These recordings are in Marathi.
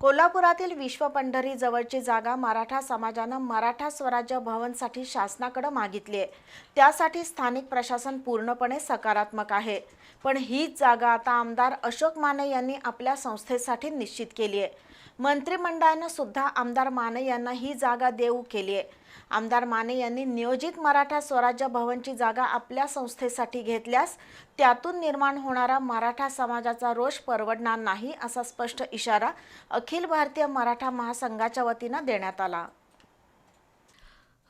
कोल्हापुरातील विश्व पंढरी जवळची जागा मराठा समाजानं मराठा स्वराज्य भवनसाठी शासनाकडे मागितली आहे. त्यासाठी स्थानिक प्रशासन पूर्णपणे सकारात्मक आहे. पण हीच जागा आता आमदार अशोक माने यांनी आपल्या संस्थेसाठी निश्चित केली आहे. मंत्रिमंडळानं सुद्धा आमदार माने यांना ही जागा देऊ केली आहे. आमदार माने यांनी नियोजित मराठा स्वराज्य भवनची जागा आपल्या संस्थेसाठी घेतल्यास त्यातून निर्माण होणारा मराठा समाजाचा रोष परवडणार नाही असा स्पष्ट इशारा अखिल भारतीय मराठा महासंघाच्या वतीनं देण्यात आला.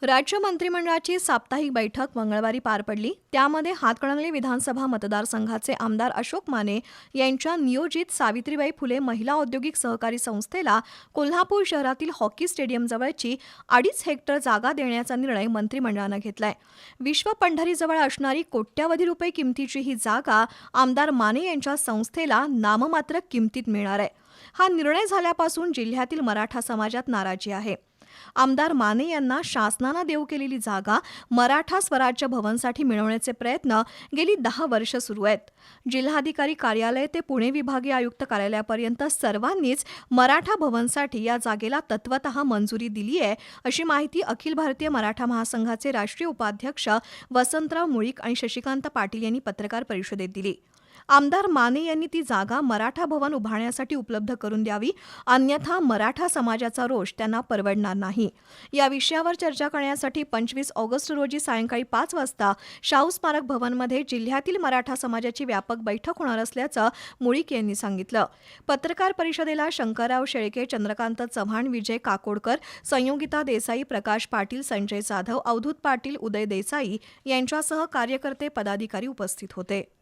राज्य मंत्रिमंडळाची साप्ताहिक बैठक मंगळवारी पार पडली. त्यामध्ये हातकणंगले विधानसभा मतदारसंघाचे आमदार अशोक माने यांच्या नियोजित सावित्रीबाई फुले महिला औद्योगिक सहकारी संस्थेला कोल्हापूर शहरातील हॉकी स्टेडियमजवळची अडीच हेक्टर जागा देण्याचा निर्णय मंत्रिमंडळानं घेतलाय. विश्व पंढरीजवळ असणारी कोट्यावधी रुपये किमतीची ही जागा आमदार माने यांच्या संस्थेला नाममात्र किमतीत मिळणार आहे. हा निर्णय झाल्यापासून जिल्ह्यातील मराठा समाजात नाराजी आहे. आमदार माने यांना शासनानं देऊ केलेली जागा मराठा स्वराज्य भवनसाठी मिळवण्याचे प्रयत्न गेली दहा वर्ष सुरू आहेत. जिल्हाधिकारी कार्यालय ते पुणे विभागीय आयुक्त कार्यालयापर्यंत सर्वांनीच मराठा भवनसाठी या जागेला तत्वतः मंजुरी दिली आहे अशी माहिती अखिल भारतीय मराठा महासंघाचे राष्ट्रीय उपाध्यक्ष वसंतराव मुळीक आणि शशिकांत पाटील यांनी पत्रकार परिषदेत दिली. आमदार माने यांनी ती जागा मराठा भवन उभारण्यासाठी उपलब्ध करून द्यावी अन्यथा मराठा समाजाचा रोष त्यांना परवडणार नाही. या विषयावर चर्चा करण्यासाठी पंचवीस ऑगस्ट रोजी सायंकाळी पाच वाजता शाहू स्मारक भवनमध्ये जिल्ह्यातील मराठा समाजाची व्यापक बैठक होणार असल्याचं मुळीक यांनी सांगितलं. पत्रकार परिषदेला शंकरराव शेळके चंद्रकांत चव्हाण विजय काकोडकर संयोगिता देसाई प्रकाश पाटील संजय जाधव अवधूत पाटील उदय देसाई यांच्यासह कार्यकर्ते पदाधिकारी उपस्थित होते.